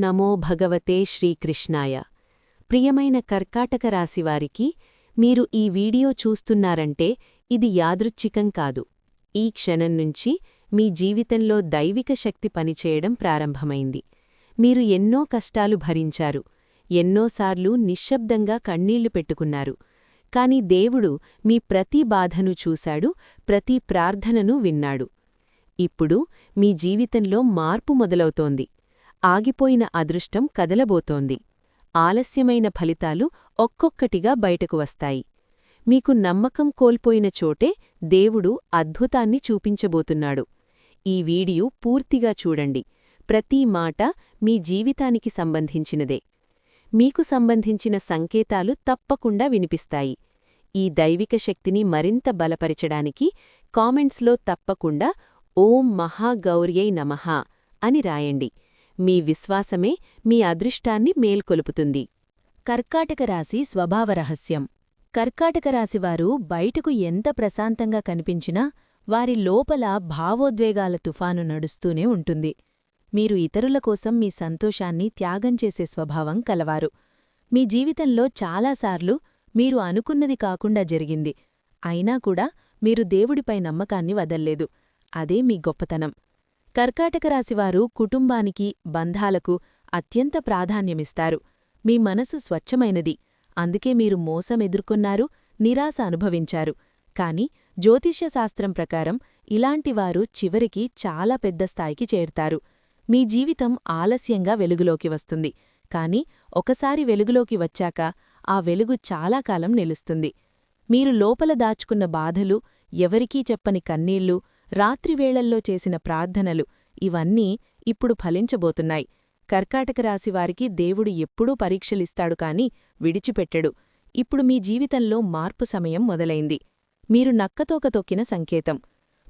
నమో భగవతే శ్రీకృష్ణాయ. ప్రియమైన కర్కాటక రాశివారికి మీరు ఈ వీడియో చూస్తున్నారంటే ఇది యాదృచ్ఛికం కాదు. ఈ క్షణం నుంచి మీ జీవితంలో దైవిక శక్తి పనిచేయడం ప్రారంభమైంది. మీరు ఎన్నో కష్టాలు భరించారు. ఎన్నోసార్లు నిశ్శబ్దంగా కన్నీళ్ళు పెట్టుకున్నారు. కాని దేవుడు మీ ప్రతి బాధను చూశాడు ప్రతి ప్రార్థనను విన్నాడు. ఇప్పుడు మీ జీవితంలో మార్పు మొదలవుతోంది. ఆగిపోయిన అదృష్టం కదలబోతోంది. ఆలస్యమైన ఫలితాలు ఒక్కొక్కటిగా బయటకు వస్తాయి. మీకు నమ్మకం కోల్పోయిన చోటే దేవుడు అద్భుతాన్ని చూపించబోతున్నాడు. ఈ వీడియో పూర్తిగా చూడండి. ప్రతి మాట మీ జీవితానికి సంబంధించినదే. మీకు సంబంధించిన సంకేతాలు తప్పకుండా వినిపిస్తాయి. ఈ దైవిక శక్తిని మరింత బలపరచడానికి కామెంట్స్లో తప్పకుండా ఓం మహాగౌర్యై నమః అని రాయండి. మీ విశ్వాసమే మీ అదృష్టాన్ని మేల్కొలుపుతుంది. కర్కాటక రాశి స్వభావ రహస్యం. కర్కాటక రాశివారు బయటకు ఎంత ప్రశాంతంగా కనిపించినా వారి లోపల భావోద్వేగాల తుఫాను నడుస్తూనే ఉంటుంది. మీరు ఇతరుల కోసం మీ సంతోషాన్ని త్యాగం చేసే స్వభావం కలవారు. మీ జీవితంలో చాలాసార్లు మీరు అనుకున్నది కాకుండా జరిగింది. అయినా కూడా మీరు దేవుడిపై నమ్మకాన్ని వదల్లేదు. అదే మీ గొప్పతనం. కర్కాటక రాశివారు కుటుంబానికి బంధాలకు అత్యంత ప్రాధాన్యమిస్తారు. మీ మనసు స్వచ్ఛమైనది. అందుకే మీరు మోసం ఎదుర్కొన్నారు నిరాశ అనుభవించారు. కాని జ్యోతిష్యశాస్త్రం ప్రకారం ఇలాంటివారు చివరికి చాలా పెద్ద స్థాయికి చేరుతారు. మీ జీవితం ఆలస్యంగా వెలుగులోకి వస్తుంది. కాని ఒకసారి వెలుగులోకి వచ్చాక ఆ వెలుగు చాలా కాలం నిలుస్తుంది. మీరు లోపల దాచుకున్న బాధలు ఎవరికీ చెప్పని కన్నీళ్ళు రాత్రివేళల్లో చేసిన ప్రార్థనలు ఇవన్నీ ఇప్పుడు ఫలించబోతున్నాయి. కర్కాటక రాశివారికి దేవుడు ఎప్పుడూ పరీక్షలిస్తాడు కాని విడిచిపెట్టడు. ఇప్పుడు మీ జీవితంలో మార్పు సమయం మొదలైంది. మీరు నక్కతోక తొక్కిన సంకేతం.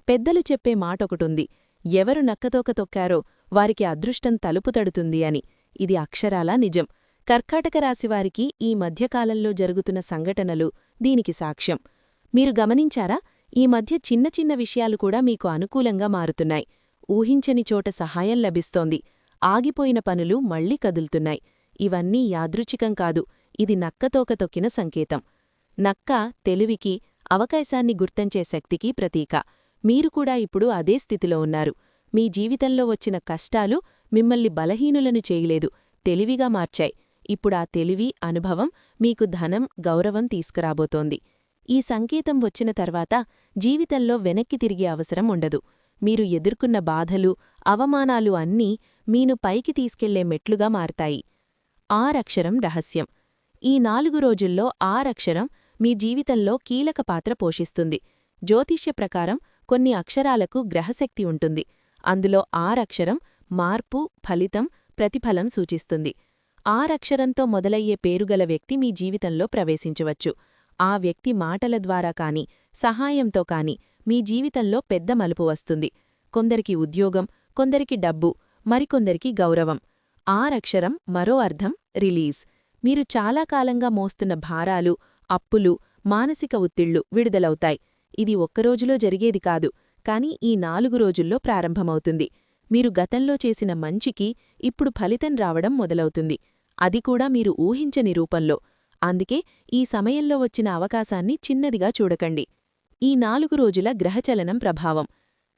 పెద్దలు చెప్పే మాటొకటుంది. ఎవరు నక్కతోక తొక్కారో వారికి అదృష్టం తలుపు తడుతుంది అని. ఇది అక్షరాలా నిజం. కర్కాటక రాశివారికి ఈ మధ్యకాలంలో జరుగుతున్న సంఘటనలు దీనికి సాక్ష్యం. మీరు గమనించారా? ఈ మధ్య చిన్న చిన్న విషయాలు కూడా మీకు అనుకూలంగా మారుతున్నాయి. ఊహించని చోట సహాయం లభిస్తోంది. ఆగిపోయిన పనులు మళ్ళీ కదులుతున్నాయి. ఇవన్నీ యాదృచ్ఛికం కాదు. ఇది నక్కతోక తొక్కిన సంకేతం. నక్క తెలివికి అవకాశాన్ని గుర్తంచే శక్తికి ప్రతీక. మీరు కూడా ఇప్పుడు అదే స్థితిలో ఉన్నారు. మీ జీవితంలో వచ్చిన కష్టాలు మిమ్మల్ని బలహీనులను చేయలేదు. తెలివిగా మార్చాయి. ఇప్పుడా తెలివి అనుభవం మీకు ధనం గౌరవం తీసుకురాబోతోంది. ఈ సంకేతం వచ్చిన తర్వాత జీవితంలో వెనక్కి తిరిగే అవసరం ఉండదు. మీరు ఎదుర్కొన్న బాధలు అవమానాలు అన్నీ మీను పైకి తీసుకెళ్ళే మెట్లుగా మారతాయి. ఆరక్షరం రహస్యం. ఈ నాలుగు రోజుల్లో ఆరక్షరం మీ జీవితంలో కీలక పాత్ర పోషిస్తుంది. జ్యోతిష్య ప్రకారం కొన్ని అక్షరాలకు గ్రహశక్తి ఉంటుంది. అందులో ఆరక్షరం మార్పు ఫలితం ప్రతిఫలం సూచిస్తుంది. ఆరక్షరంతో మొదలయ్యే పేరుగల వ్యక్తి మీ జీవితంలో ప్రవేశించవచ్చు. ఆ వ్యక్తి మాటల ద్వారా కాని సహాయంతో కాని మీ జీవితంలో పెద్ద మలుపు వస్తుంది. కొందరికి ఉద్యోగం కొందరికి డబ్బు మరికొందరికి గౌరవం. ఆరక్షరం మరో అర్థం రిలీజ్. మీరు చాలా కాలంగా మోస్తున్న భారాలు అప్పులు మానసిక ఒత్తిళ్ళు విడుదలవుతాయి. ఇది ఒక్కరోజులో జరిగేది కాదు కాని ఈ నాలుగు రోజుల్లో ప్రారంభమవుతుంది. మీరు గతంలో చేసిన మంచికి ఇప్పుడు ఫలితం రావడం మొదలవుతుంది. అది కూడా మీరు ఊహించని రూపంలో. అందుకే ఈ సమయంలో వచ్చిన అవకాశాన్ని చిన్నదిగా చూడకండి. ఈ నాలుగు రోజుల గ్రహచలనం ప్రభావం.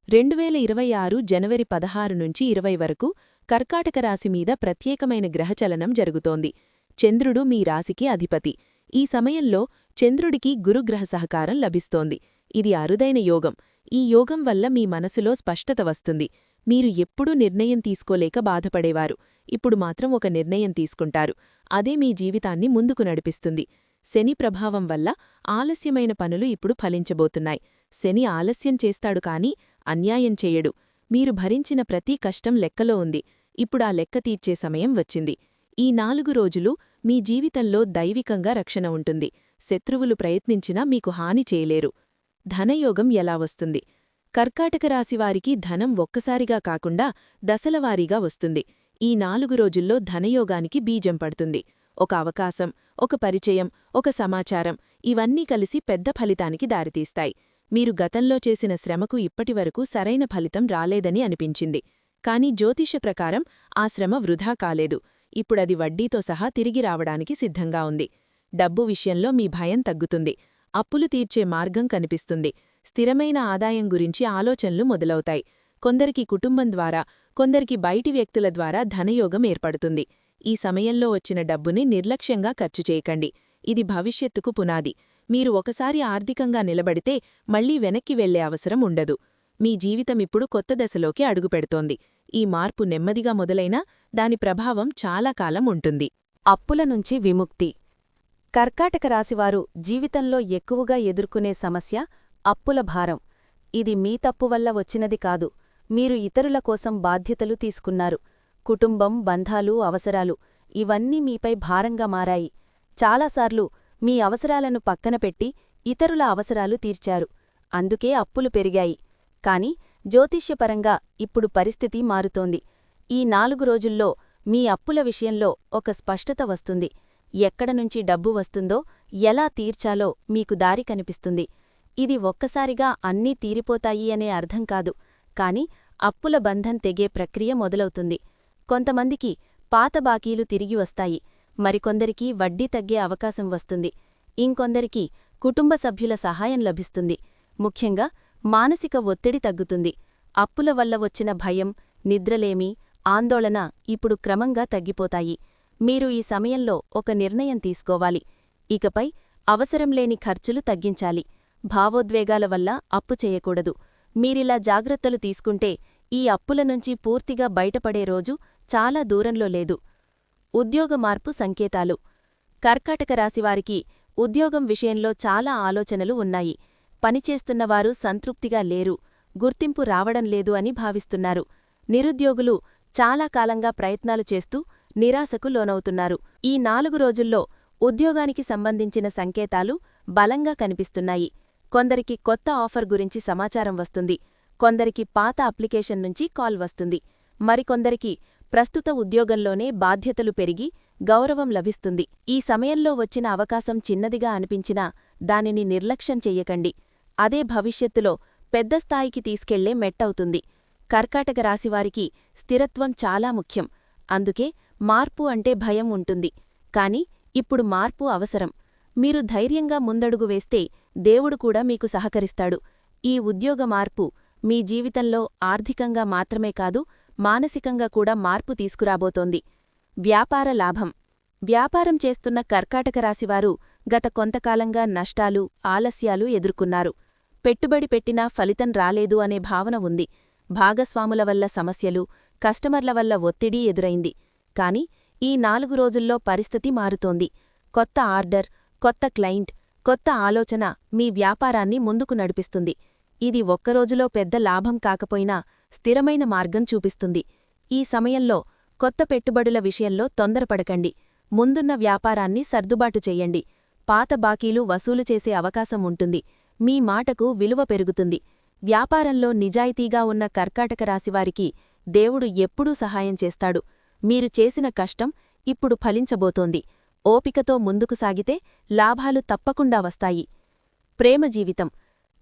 రెండువేల ఇరవై ఆరు జనవరి పదహారు నుంచి ఇరవై వరకు కర్కాటక రాశి మీద ప్రత్యేకమైన గ్రహచలనం జరుగుతోంది. చంద్రుడు మీ రాశికి అధిపతి. ఈ సమయంలో చంద్రుడికి గురుగ్రహ సహకారం లభిస్తోంది. ఇది అరుదైన యోగం. ఈ యోగం వల్ల మీ మనసులో స్పష్టత వస్తుంది. మీరు ఎప్పుడూ నిర్ణయం తీసుకోలేక బాధపడేవారు. ఇప్పుడు మాత్రం ఒక నిర్ణయం తీసుకుంటారు. అదే మీ జీవితాన్ని ముందుకు నడిపిస్తుంది. శని ప్రభావం వల్ల ఆలస్యమైన పనులు ఇప్పుడు ఫలించబోతున్నాయి. శని ఆలస్యం చేస్తాడు కాని అన్యాయం చేయడు. మీరు భరించిన ప్రతి కష్టం లెక్కలో ఉంది. ఇప్పుడా లెక్క తీర్చే సమయం వచ్చింది. ఈ నాలుగు రోజులు మీ జీవితంలో దైవికంగా రక్షణ ఉంటుంది. శత్రువులు ప్రయత్నించినా మీకు హాని చేయలేరు. ధనయోగం ఎలా వస్తుంది? కర్కాటక రాశివారికి ధనం ఒక్కసారిగా కాకుండా దశలవారీగా వస్తుంది. ఈ నాలుగు రోజుల్లో ధనయోగానికి బీజం పడుతుంది. ఒక అవకాశం ఒక పరిచయం ఒక సమాచారం ఇవన్నీ కలిసి పెద్ద ఫలితానికి దారితీస్తాయి. మీరు గతంలో చేసిన శ్రమకు ఇప్పటివరకు సరైన ఫలితం రాలేదని అనిపించింది. కాని జ్యోతిష ప్రకారం ఆ శ్రమ వృధా కాలేదు. ఇప్పుడది వడ్డీతో సహా తిరిగి రావడానికి సిద్ధంగా ఉంది. డబ్బు విషయంలో మీ భయం తగ్గుతుంది. అప్పులు తీర్చే మార్గం కనిపిస్తుంది. స్థిరమైన ఆదాయం గురించి ఆలోచనలు మొదలవుతాయి. కొందరికి కుటుంబం ద్వారా కొందరికి బయటి వ్యక్తుల ద్వారా ధనయోగం ఏర్పడుతుంది. ఈ సమయంలో వచ్చిన డబ్బుని నిర్లక్ష్యంగా ఖర్చు చేయకండి. ఇది భవిష్యత్తుకు పునాది. మీరు ఒకసారి ఆర్థికంగా నిలబడితే మళ్ళీ వెనక్కి వెళ్ళే అవసరం ఉండదు. మీ జీవితమిప్పుడు కొత్త దశలోకి అడుగుపెడుతోంది. ఈ మార్పు నెమ్మదిగా మొదలైనా దాని ప్రభావం చాలా కాలం ఉంటుంది. అప్పుల నుంచి విముక్తి. కర్కాటక రాశివారు జీవితంలో ఎక్కువగా ఎదుర్కొనే సమస్య అప్పుల భారం. ఇది మీ తప్పు వల్ల వచ్చినది కాదు. మీరు ఇతరుల కోసం బాధ్యతలు తీసుకున్నారు. కుటుంబం బంధాలు అవసరాలు ఇవన్నీ మీపై భారంగా మారాయి. చాలాసార్లు మీ అవసరాలను పక్కన పెట్టి ఇతరుల అవసరాలు తీర్చారు. అందుకే అప్పులు పెరిగాయి. కాని జ్యోతిష్యపరంగా ఇప్పుడు పరిస్థితి మారుతోంది. ఈ నాలుగు రోజుల్లో మీ అప్పుల విషయంలో ఒక స్పష్టత వస్తుంది. ఎక్కడనుంచి డబ్బు వస్తుందో ఎలా తీర్చాలో మీకు దారి కనిపిస్తుంది. ఇది ఒక్కసారిగా అన్నీ తీరిపోతాయి అనే అర్థం కాదు. కాని అప్పుల బంధం తెగే ప్రక్రియ మొదలవుతుంది. కొంతమందికి పాత బాకీలు తిరిగి వస్తాయి. మరికొందరికి వడ్డీ తగ్గే అవకాశం వస్తుంది. ఇంకొందరికి కుటుంబ సభ్యుల సహాయం లభిస్తుంది. ముఖ్యంగా మానసిక ఒత్తిడి తగ్గుతుంది. అప్పుల వల్ల వచ్చిన భయం నిద్రలేమి ఆందోళన ఇప్పుడు క్రమంగా తగ్గిపోతాయి. మీరు ఈ సమయంలో ఒక నిర్ణయం తీసుకోవాలి. ఇకపై అవసరంలేని ఖర్చులు తగ్గించాలి. భావోద్వేగాల వల్ల అప్పు చేయకూడదు. మీరిలా జాగ్రత్తలు తీసుకుంటే ఈ అప్పుల నుంచి పూర్తిగా బయటపడే రోజు చాలా దూరంలో లేదు. ఉద్యోగ మార్పు సంకేతాలు. కర్కాటక రాశివారికి ఉద్యోగం విషయంలో చాలా ఆలోచనలు ఉన్నాయి. పనిచేస్తున్నవారు సంతృప్తిగా లేరు. గుర్తింపు రావడం లేదు అని భావిస్తున్నారు. నిరుద్యోగులు చాలా కాలంగా ప్రయత్నాలు చేస్తూ నిరాశకు లోనవుతున్నారు. ఈ నాలుగు రోజుల్లో ఉద్యోగానికి సంబంధించిన సంకేతాలు బలంగా కనిపిస్తున్నాయి. కొందరికి కొత్త ఆఫర్ గురించి సమాచారం వస్తుంది. కొందరికి పాత అప్లికేషన్ నుంచి కాల్ వస్తుంది. మరికొందరికి ప్రస్తుత ఉద్యోగంలోనే బాధ్యతలు పెరిగి గౌరవం లభిస్తుంది. ఈ సమయంలో వచ్చిన అవకాశం చిన్నదిగా అనిపించినా దానిని నిర్లక్ష్యం చెయ్యకండి. అదే భవిష్యత్తులో పెద్ద స్థాయికి తీసుకెళ్ళే మెట్టవుతుంది కర్కాటక రాశివారికి స్థిరత్వం చాలా ముఖ్యం. అందుకే మార్పు అంటే భయం ఉంటుంది. కాని ఇప్పుడు మార్పు అవసరం. మీరు ధైర్యంగా ముందడుగు వేస్తే దేవుడు కూడా మీకు సహకరిస్తాడు. ఈ ఉద్యోగ మార్పు మీ జీవితంలో ఆర్థికంగా మాత్రమే కాదు మానసికంగా కూడా మార్పు తీసుకురాబోతోంది. వ్యాపార లాభం. వ్యాపారం చేస్తున్న కర్కాటక రాశివారు గత కొంతకాలంగా నష్టాలు ఆలస్యాలు ఎదుర్కొన్నారు. పెట్టుబడి పెట్టినా ఫలితం రాలేదు అనే భావన ఉంది. భాగస్వాముల వల్ల సమస్యలు కస్టమర్ల వల్ల ఒత్తిడి ఎదురైంది. కాని ఈ నాలుగు రోజుల్లో పరిస్థితి మారుతోంది. కొత్త ఆర్డర్ కొత్త క్లయింట్ కొత్త ఆలోచన మీ వ్యాపారాన్ని ముందుకు నడిపిస్తుంది. ఇది ఒక్కరోజులో పెద్ద లాభం కాకపోయినా స్థిరమైన మార్గం చూపిస్తుంది. ఈ సమయంలో కొత్త పెట్టుబడుల విషయంలో తొందరపడకండి. ముందున్న వ్యాపారాన్ని సర్దుబాటు చెయ్యండి పాత బాకీలు వసూలు చేసే అవకాశం ఉంటుంది. మీ మాటకు విలువ పెరుగుతుంది. వ్యాపారంలో నిజాయితీగా ఉన్న కర్కాటక రాశివారికి దేవుడు ఎప్పుడూ సహాయం చేస్తాడు. మీరు చేసిన కష్టం ఇప్పుడు ఫలించబోతోంది. ఓపికతో ముందుకు సాగితే లాభాలు తప్పకుండా వస్తాయి. ప్రేమ జీవితం.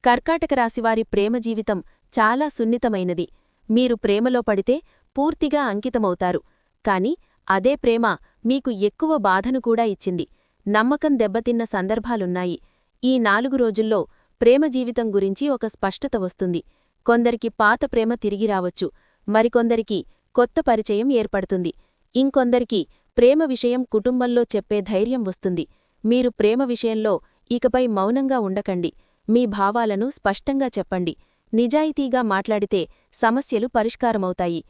కర్కాటక రాశివారి ప్రేమ జీవితం చాలా సున్నితమైనది. మీరు ప్రేమలో పడితే పూర్తిగా అంకితమవుతారు. కాని అదే ప్రేమ మీకు ఎక్కువ బాధను కూడా ఇచ్చింది. నమ్మకం దెబ్బతిన్న సందర్భాలున్నాయి. ఈ నాలుగు రోజుల్లో ప్రేమ జీవితం గురించి ఒక స్పష్టత వస్తుంది. కొందరికి పాత ప్రేమ తిరిగి రావచ్చు. మరికొందరికి కొత్త పరిచయం ఏర్పడుతుంది. ఇంకొందరికి ప్రేమ విషయం కుటుంబంలో చెప్పే ధైర్యం వస్తుంది. మీరు ప్రేమ విషయంలో ఇకపై మౌనంగా ఉండకండి. మీ భావాలను స్పష్టంగా చెప్పండి. నిజాయితీగా మాట్లాడితే సమస్యలు పరిష్కారమవుతాయి.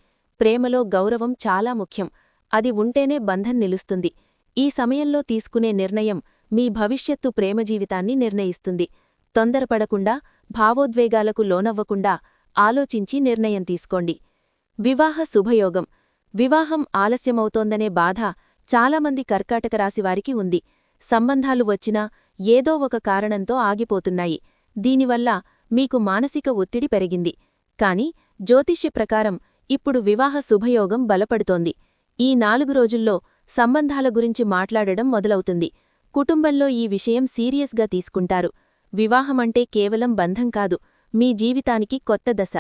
ప్రేమలో గౌరవం చాలా ముఖ్యం. అది ఉంటేనే బంధం నిలుస్తుంది. ఈ సమయంలో తీసుకునే నిర్ణయం మీ భవిష్యత్తు ప్రేమ జీవితాన్ని నిర్ణయిస్తుంది. తొందరపడకుండా భావోద్వేగాలకు లోనవ్వకుండా ఆలోచించి నిర్ణయం తీసుకోండి. వివాహ శుభయోగం. వివాహం ఆలస్యమవుతోందనే బాధ చాలామంది కర్కాటక రాశివారికి ఉంది. సంబంధాలు వచ్చినా ఏదో ఒక కారణంతో ఆగిపోతున్నాయి. దీనివల్ల మీకు మానసిక ఒత్తిడి పెరిగింది. కాని జ్యోతిష్య ప్రకారం ఇప్పుడు వివాహ శుభయోగం బలపడుతోంది. ఈ నాలుగు రోజుల్లో సంబంధాల గురించి మాట్లాడడం మొదలవుతుంది. కుటుంబంలో ఈ విషయం సీరియస్గా తీసుకుంటారు. వివాహమంటే కేవలం బంధం కాదు మీ జీవితానికి కొత్త దశ.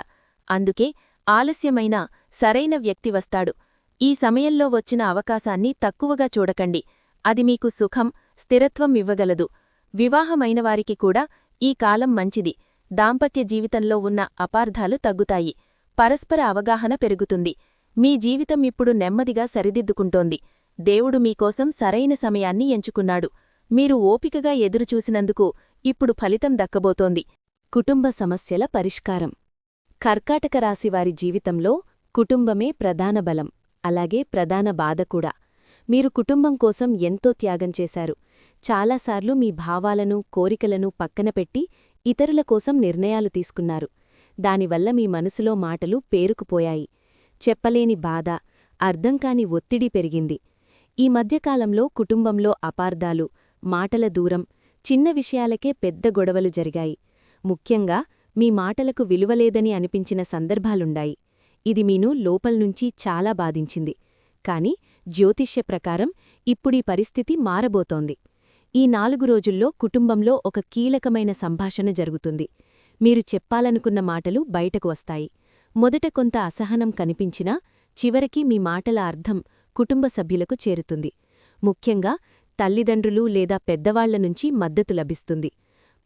అందుకే ఆలస్యమైన సరైన వ్యక్తి వస్తాడు. ఈ సమయంలో వచ్చిన అవకాశాన్ని తక్కువగా చూడకండి. అది మీకు సుఖం స్థిరత్వం ఇవ్వగలదు. వివాహమైనవారికి కూడా ఈ కాలం మంచిది. దాంపత్య జీవితంలో ఉన్న అపార్థాలు తగ్గుతాయి. పరస్పర అవగాహన పెరుగుతుంది. మీ జీవితం ఇప్పుడు నెమ్మదిగా సరిదిద్దుకుంటోంది. దేవుడు మీకోసం సరైన సమయాన్ని ఎంచుకున్నాడు. మీరు ఓపికగా ఎదురుచూసినందుకు ఇప్పుడు ఫలితం దక్కబోతోంది. కుటుంబ సమస్యల పరిష్కారం. కర్కాటక రాశివారి జీవితంలో కుటుంబమే ప్రధాన బలం అలాగే ప్రధాన బాధ కూడా. మీరు కుటుంబం కోసం ఎంతో త్యాగం చేశారు. చాలాసార్లు మీ భావాలను కోరికలను పక్కన పెట్టి ఇతరుల కోసం నిర్ణయాలు తీసుకున్నారు. దానివల్ల మీ మనసులో మాటలు పేరుకుపోయాయి. చెప్పలేని బాధ అర్థంకాని ఒత్తిడి పెరిగింది. ఈ మధ్యకాలంలో కుటుంబంలో అపార్థాలు మాటల దూరం చిన్న విషయాలకే పెద్ద గొడవలు జరిగాయి. ముఖ్యంగా మీ మాటలకు విలువలేదని అనిపించిన సందర్భాలుండాయి. ఇది మీను లోపల్నుంచి చాలా బాధించింది. కాని జ్యోతిష్య ప్రకారం ఇప్పుడీ పరిస్థితి మారబోతోంది. ఈ నాలుగు రోజుల్లో కుటుంబంలో ఒక కీలకమైన సంభాషణ జరుగుతుంది. మీరు చెప్పాలనుకున్న మాటలు బయటకు వస్తాయి. మొదట కొంత అసహనం కనిపించినా చివరికి మీ మాటల అర్థం కుటుంబ సభ్యులకు చేరుతుంది. ముఖ్యంగా తల్లిదండ్రులు లేదా పెద్దవాళ్ళ నుంచి మద్దతు లభిస్తుంది.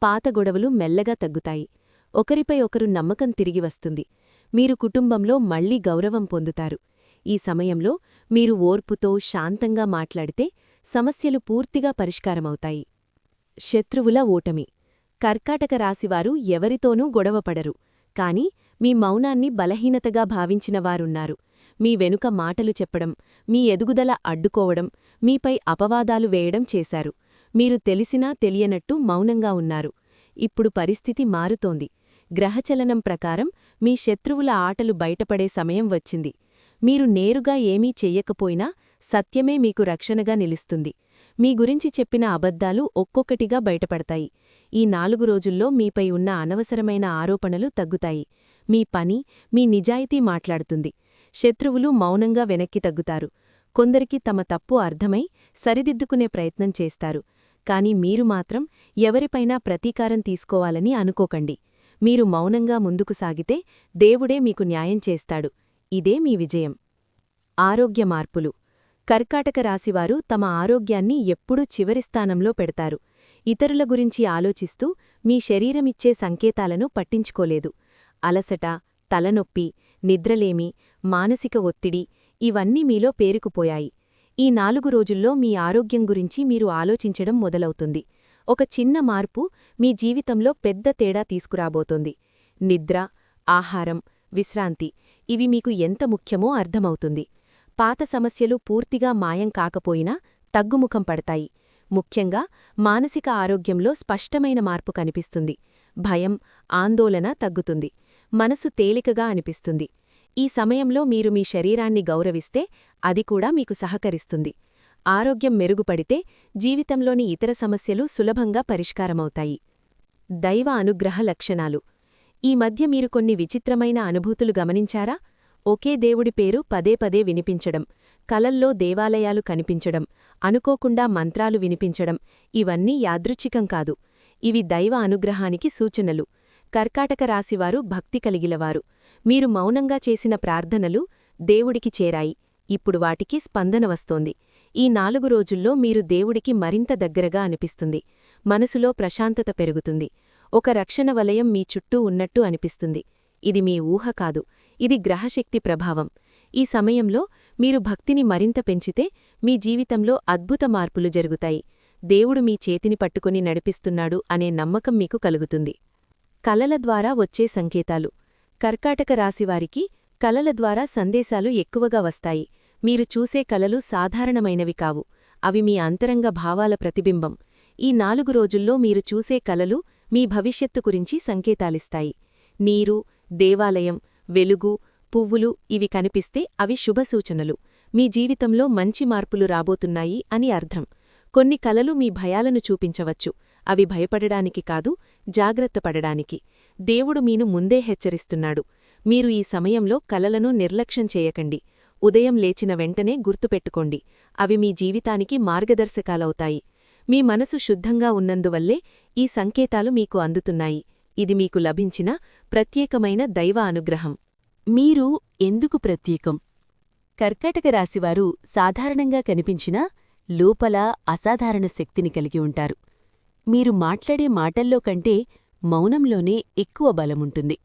పాత గొడవలు మెల్లగా తగ్గుతాయి. ఒకరిపై ఒకరు నమ్మకం తిరిగి వస్తుంది. మీరు కుటుంబంలో మళ్ళీ గౌరవం పొందుతారు. ఈ సమయంలో మీరు ఓర్పుతో శాంతంగా మాట్లాడితే సమస్యలు పూర్తిగా పరిష్కారమవుతాయి. శత్రువుల ఓటమి. కర్కాటక రాశివారు ఎవరితోనూ గొడవపడరు కాని మీ మౌనాన్ని బలహీనతగా భావించినవారున్నారు మీ వెనుక మాటలు చెప్పడం మీ ఎదుగుదల అడ్డుకోవడం మీపై అపవాదాలు వేయడం చేశారు. మీరు తెలిసినా తెలియనట్టు మౌనంగా ఉన్నారు. ఇప్పుడు పరిస్థితి మారుతోంది. గ్రహచలనం ప్రకారం మీ శత్రువుల ఆటలు బయటపడే సమయం వచ్చింది. మీరు నేరుగా ఏమీ చెయ్యకపోయినా సత్యమే మీకు రక్షణగా నిలుస్తుంది. మీ గురించి చెప్పిన అబద్ధాలు ఒక్కొక్కటిగా బయటపడతాయి. ఈ నాలుగు రోజుల్లో మీపై ఉన్న అనవసరమైన ఆరోపణలు తగ్గుతాయి. మీ పని మీ నిజాయితీ మాట్లాడుతుంది. శత్రువులు మౌనంగా వెనక్కి తగ్గుతారు. కొందరికి తమ తప్పు అర్థమై సరిదిద్దుకునే ప్రయత్నం చేస్తారు. కాని మీరు మాత్రం ఎవరిపైనా ప్రతీకారం తీసుకోవాలని అనుకోకండి. మీరు మౌనంగా ముందుకు సాగితే దేవుడే మీకు న్యాయం చేస్తాడు. ఇదే మీ విజయం. ఆరోగ్య మార్పులు. కర్కాటక రాశివారు తమ ఆరోగ్యాన్ని ఎప్పుడూ చివరి స్థానంలో పెడతారు. ఇతరుల గురించి ఆలోచిస్తూ మీ శరీరమిచ్చే సంకేతాలను పట్టించుకోలేదు. అలసట తలనొప్పి నిద్రలేమి మానసిక ఒత్తిడి ఇవన్నీ మీలో పేరుకుపోయాయి. ఈ నాలుగు రోజుల్లో మీ ఆరోగ్యం గురించి మీరు ఆలోచించడం మొదలవుతుంది. ఒక చిన్న మార్పు మీ జీవితంలో పెద్ద తేడా తీసుకురాబోతోంది. నిద్ర ఆహారం విశ్రాంతి ఇవి మీకు ఎంత ముఖ్యమో అర్థమవుతుంది. పాత సమస్యలు పూర్తిగా మాయం కాకపోయినా తగ్గుముఖం పడతాయి. ముఖ్యంగా మానసిక ఆరోగ్యంలో స్పష్టమైన మార్పు కనిపిస్తుంది. భయం ఆందోళన తగ్గుతుంది. మనసు తేలికగా అనిపిస్తుంది. ఈ సమయంలో మీరు మీ శరీరాన్ని గౌరవిస్తే అది కూడా మీకు సహకరిస్తుంది. ఆరోగ్యం మెరుగుపడితే జీవితంలోని ఇతర సమస్యలు సులభంగా పరిష్కారమవుతాయి. దైవ అనుగ్రహ లక్షణాలు. ఈ మధ్య మీరు కొన్ని విచిత్రమైన అనుభూతులు గమనించారా? ఒకే దేవుడి పేరు పదే పదే వినిపించడం కలల్లో దేవాలయాలు కనిపించడం అనుకోకుండా మంత్రాలు వినిపించడం ఇవన్నీ యాదృచ్ఛికం కాదు. ఇవి దైవ అనుగ్రహానికి సూచనలు. కర్కాటక రాశివారు భక్తి కలిగిలవారు. మీరు మౌనంగా చేసిన ప్రార్థనలు దేవుడికి చేరాయి. ఇప్పుడు వాటికి స్పందన వస్తోంది. ఈ నాలుగు రోజుల్లో మీరు దేవుడికి మరింత దగ్గరగా అనిపిస్తుంది. మనసులో ప్రశాంతత పెరుగుతుంది. ఒక రక్షణ వలయం మీ చుట్టూ ఉన్నట్టు అనిపిస్తుంది. ఇది మీ ఊహ కాదు. ఇది గ్రహశక్తి ప్రభావం. ఈ సమయంలో మీరు భక్తిని మరింత పెంచితే మీ జీవితంలో అద్భుత మార్పులు జరుగుతాయి. దేవుడు మీ చేతిని పట్టుకుని నడిపిస్తున్నాడు అనే నమ్మకం మీకు కలుగుతుంది. కలల ద్వారా వచ్చే సంకేతాలు. కర్కాటక రాశివారికి కలల ద్వారా సందేశాలు ఎక్కువగా వస్తాయి. మీరు చూసే కలలు సాధారణమైనవి కావు. అవి మీ అంతరంగ భావాల ప్రతిబింబం. ఈ నాలుగు రోజుల్లో మీరు చూసే కలలు మీ భవిష్యత్తు గురించి సంకేతాలిస్తాయి. నీరు దేవాలయం వెలుగు పువ్వులు ఇవి కనిపిస్తే అవి శుభసూచనలు మీ జీవితంలో మంచి మార్పులు రాబోతున్నాయి అని అర్థం. కొన్ని కలలు మీ భయాలను చూపించవచ్చు. అవి భయపడడానికి కాదు జాగ్రత్తపడడానికి దేవుడు మీను ముందే హెచ్చరిస్తున్నాడు. మీరు ఈ సమయంలో కలలను నిర్లక్ష్యం చేయకండి. ఉదయం లేచిన వెంటనే గుర్తుపెట్టుకోండి. అవి మీ జీవితానికి మార్గదర్శకాలవుతాయి. మీ మనసు శుద్ధంగా ఉన్నందువల్లే ఈ సంకేతాలు మీకు అందుతున్నాయి. ఇది మీకు లభించిన ప్రత్యేకమైన దైవ అనుగ్రహం. మీరు ఎందుకు ప్రత్యేకం? కర్కాటక రాశివారు సాధారణంగా కనిపించినా లోపల అసాధారణ శక్తిని కలిగి ఉంటారు. మీరు మాట్లాడే మాటల్లో కంటే మౌనంలోనే ఎక్కువ బలముంటుంది.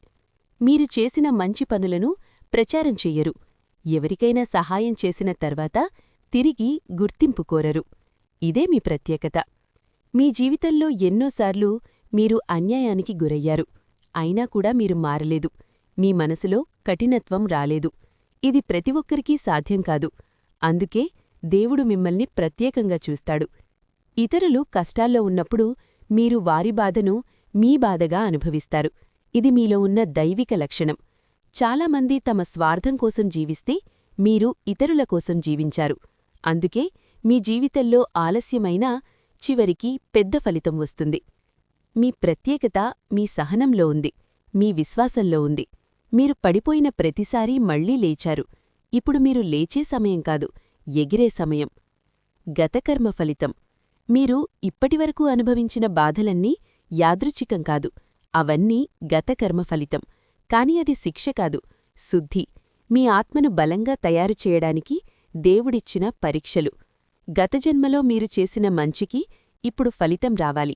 మీరు చేసిన మంచి పనులను ప్రచారం చెయ్యరు. ఎవరికైనా సహాయం చేసిన తర్వాత తిరిగి గుర్తింపు కోరరు. ఇదే మీ ప్రత్యేకత. మీ జీవితంలో ఎన్నోసార్లు మీరు అన్యాయానికి గురయ్యారు. అయినా కూడా మీరు మారలేదు. మీ మనసులో కఠినత్వం రాలేదు. ఇది ప్రతి ఒక్కరికీ సాధ్యం కాదు. అందుకే దేవుడు మిమ్మల్ని ప్రత్యేకంగా చూస్తాడు. ఇతరులు కష్టాల్లో ఉన్నప్పుడు మీరు వారి బాధను మీ బాధగా అనుభవిస్తారు. ఇది మీలో ఉన్న దైవిక లక్షణం. చాలామంది తమ స్వార్థం కోసం జీవిస్తే మీరు ఇతరుల కోసం జీవించారు. అందుకే మీ జీవితంలో ఆలస్యమైనా చివరికి పెద్ద ఫలితం వస్తుంది. మీ ప్రత్యేకత మీ సహనంలో ఉంది. మీ విశ్వాసంలో ఉంది. మీరు పడిపోయిన ప్రతిసారీ మళ్ళీ లేచారు. ఇప్పుడు మీరు లేచే సమయం కాదు ఎగిరే సమయం. గతకర్మ ఫలితం. మీరు ఇప్పటివరకు అనుభవించిన బాధలన్నీ యాదృచ్ఛికం కాదు. అవన్నీ గతకర్మ ఫలితం. కాని అది శిక్ష కాదు శుద్ధి. మీ ఆత్మను బలంగా తయారు చేయడానికి దేవుడిచ్చిన పరీక్షలు. గతజన్మలో మీరు చేసిన మంచికి ఇప్పుడు ఫలితం రావాలి.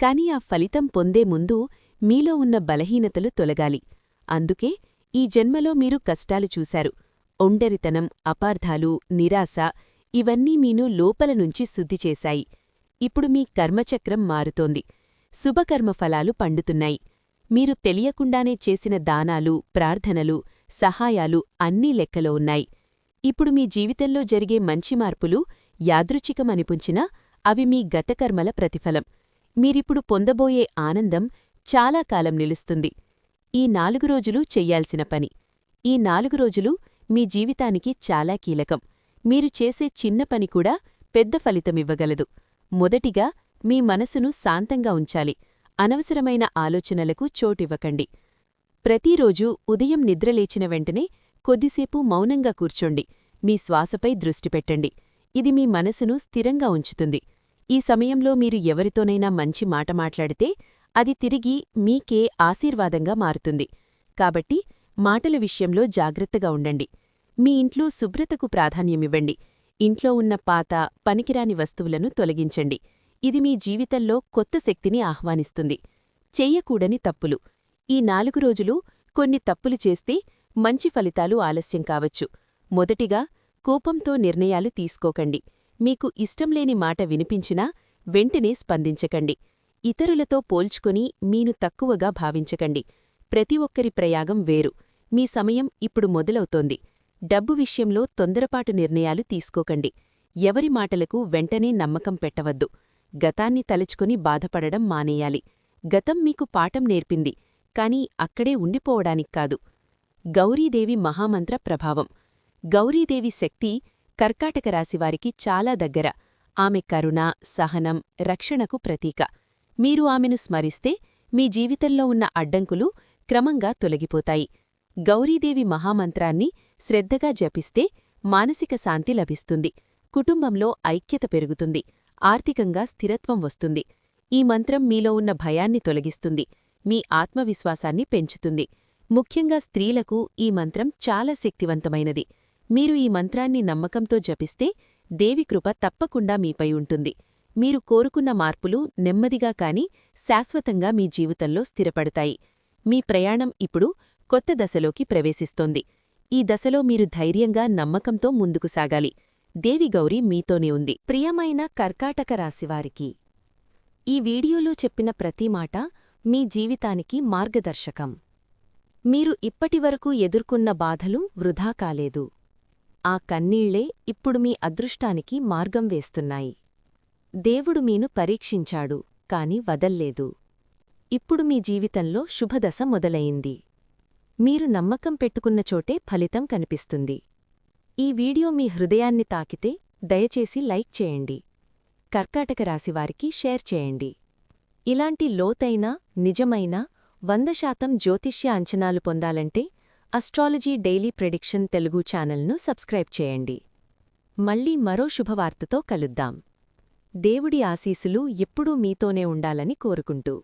కాని ఆ ఫలితం పొందే ముందు మీలో ఉన్న బలహీనతలు తొలగాలి. అందుకే ఈ జన్మలో మీరు కష్టాలు చూశారు. ఒండరితనం అపార్థాలు నిరాశ ఇవన్నీ మీను లోపల నుంచి శుద్ధి చేశాయి. ఇప్పుడు మీ కర్మచక్రం మారుతోంది. శుభకర్మఫలాలు పండుతున్నాయి. మీరు తెలియకుండానే చేసిన దానాలు ప్రార్థనలు సహాయాలు అన్నీ లెక్కలో ఉన్నాయి. ఇప్పుడు మీ జీవితంలో జరిగే మంచి మార్పులు యాదృచ్ఛికమనిపుంచినా అవి మీ గతకర్మల ప్రతిఫలం. మీరిప్పుడు పొందబోయే ఆనందం చాలా కాలం నిలుస్తుంది. ఈ నాలుగు రోజులు చెయ్యాల్సిన పని. ఈ నాలుగు రోజులు మీ జీవితానికి చాలా కీలకం. మీరు చేసే చిన్న పని కూడా పెద్ద ఫలితమివ్వగలదు. మొదటిగా మీ మనసును శాంతంగా ఉంచాలి. అనవసరమైన ఆలోచనలకు చోటివ్వకండి. ప్రతిరోజూ ఉదయం నిద్రలేచిన వెంటనే కొద్దిసేపు మౌనంగా కూర్చోండి. మీ శ్వాసపై దృష్టి పెట్టండి. ఇది మీ మనసును స్థిరంగా ఉంచుతుంది. ఈ సమయంలో మీరు ఎవరితోనైనా మంచి మాట మాట్లాడితే అది తిరిగి మీకే ఆశీర్వాదంగా మారుతుంది. కాబట్టి మాటల విషయంలో జాగ్రత్తగా ఉండండి. మీ ఇంట్లో శుభ్రతకు ప్రాధాన్యమివ్వండి. ఇంట్లో ఉన్న పాత పనికిరాని వస్తువులను తొలగించండి. ఇది మీ జీవితంలో కొత్త శక్తిని ఆహ్వానిస్తుంది. చెయ్యకూడని తప్పులు. ఈ నాలుగు రోజులు కొన్ని తప్పులు చేస్తే మంచి ఫలితాలు ఆలస్యం కావచ్చు. మొదటిగా కోపంతో నిర్ణయాలు తీసుకోకండి. మీకు ఇష్టంలేని మాట వినిపించినా వెంటనే స్పందించకండి. ఇతరులతో పోల్చుకొని మీను తక్కువగా భావించకండి. ప్రతి ఒక్కరి ప్రయాగం వేరు. మీ సమయం ఇప్పుడు మొదలవుతోంది. డబ్బు విషయంలో తొందరపాటు నిర్ణయాలు తీసుకోకండి. ఎవరి మాటలకు వెంటనే నమ్మకం పెట్టవద్దు. గతాన్ని తలుచుకుని బాధపడడం మానేయాలి. గతం మీకు పాఠం నేర్పింది కాని అక్కడే ఉండిపోవడానికి కాదు. గౌరీదేవి మహామంత్ర ప్రభావం. గౌరీదేవి శక్తి కర్కాటక రాశివారికి చాలా దగ్గర. ఆమె కరుణ సహనం రక్షణకు ప్రతీక. మీరు ఆమెను స్మరిస్తే మీ జీవితంలో ఉన్న అడ్డంకులు క్రమంగా తొలగిపోతాయి. గౌరీదేవి మహామంత్రాన్ని శ్రద్ధగా జపిస్తే మానసిక శాంతి లభిస్తుంది. కుటుంబంలో ఐక్యత పెరుగుతుంది. ఆర్థికంగా స్థిరత్వం వస్తుంది. ఈ మంత్రం మీలో ఉన్న భయాన్ని తొలగిస్తుంది. మీ ఆత్మవిశ్వాసాన్ని పెంచుతుంది. ముఖ్యంగా స్త్రీలకు ఈ మంత్రం చాలా శక్తివంతమైనది. మీరు ఈ మంత్రాన్ని నమ్మకంతో జపిస్తే దేవికృప తప్పకుండా మీపై ఉంటుంది. మీరు కోరుకున్న మార్పులు నెమ్మదిగా కాని శాశ్వతంగా మీ జీవితంలో స్థిరపడతాయి. మీ ప్రయాణం ఇప్పుడు కొత్త దశలోకి ప్రవేశిస్తోంది. ఈ దశలో మీరు ధైర్యంగా నమ్మకంతో ముందుకు సాగాలి. దేవిగౌరి మీతోనే ఉంది. ప్రియమైన కర్కాటక రాశివారికి ఈ వీడియోలో చెప్పిన ప్రతి మాట మీ జీవితానికి మార్గదర్శకం. మీరు ఇప్పటివరకు ఎదుర్కొన్న బాధలు వృధా కాలేదు. ఆ కన్నీళ్ళే ఇప్పుడు మీ అదృష్టానికి మార్గం వేస్తున్నాయి. దేవుడు మీను పరీక్షించాడు కాని వదల్లేదు. ఇప్పుడు మీ జీవితంలో శుభదశ మొదలయింది మీరు నమ్మకం పెట్టుకున్న చోటే ఫలితం కనిపిస్తుంది. ఈ వీడియో మీ హృదయాన్ని తాకితే దయచేసి లైక్ చేయండి. కర్కాటక రాశివారికి షేర్ చేయండి. ఇలాంటి లోతైన నిజమైన వంద శాతం జ్యోతిష్య అంచనాలు పొందాలంటే అస్ట్రాలజీ డైలీ ప్రెడిక్షన్ తెలుగు ఛానల్ను సబ్స్క్రైబ్ చేయండి. మళ్ళీ మరో శుభవార్తతో కలుద్దాం. దేవుడి ఆశీసులు ఎప్పుడూ మీతోనే ఉండాలని కోరుకుంటూ.